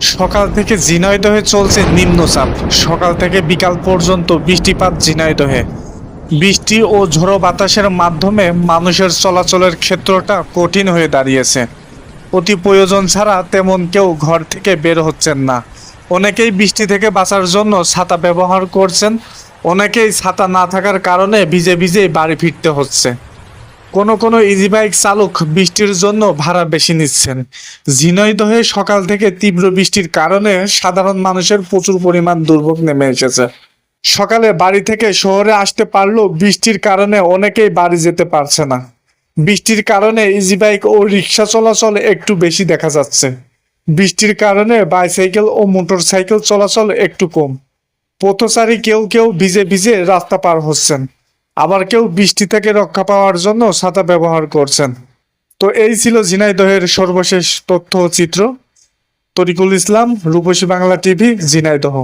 সকাল থেকে ঝিনাইদহে চলছে নিম্নচাপ। সকাল থেকে বিকাল পর্যন্ত বৃষ্টিপাত ঝিনাইদহে। বৃষ্টি ও ঝোড়ো বাতাসের মাধ্যমে মানুষের চলাচলের ক্ষেত্রটা কঠিন হয়ে দাঁড়িয়েছে। অতি প্রয়োজন ছাড়া তেমন কেউ ঘর থেকে বের হচ্ছেন না। অনেকেই বৃষ্টি থেকে বাঁচার জন্য ছাতা ব্যবহার করছেন, অনেকেই ছাতা না থাকার কারণে ভিজে ভিজে বাড়ি ফিরতে হচ্ছে। কোনো কোনো ইজি বাইক চালক বৃষ্টির জন্য ভাড়া বেশি নিচ্ছেন। ঝিনাইদহে সকাল থেকে তীব্র বৃষ্টির কারণে সাধারণ মানুষের প্রচুর পরিমাণ দুর্ভোগ নেমে এসেছে। সকালে বাড়ি থেকে শহরে আসতে পারলেও বৃষ্টির কারণে অনেকেই বাড়ি যেতে পারছে না। বৃষ্টির কারণে ইজি বাইক ও রিক্সা চলাচল একটু বেশি দেখা যাচ্ছে। বৃষ্টির কারণে বাইসাইকেল ও মোটর সাইকেল চলাচল একটু কম। পথচারী কেউ কেউ ভিজে ভিজে রাস্তা পার হচ্ছেন। আবার কেউ বৃষ্টি থেকে রক্ষা পাওয়ার জন্য ছাতা ব্যবহার করছেন। তো এই ছিল ঝিনাইদহের সর্বশেষ তথ্য চিত্র। তরিকুল ইসলাম, রূপসী বাংলা টিভি ঝিনাইদহ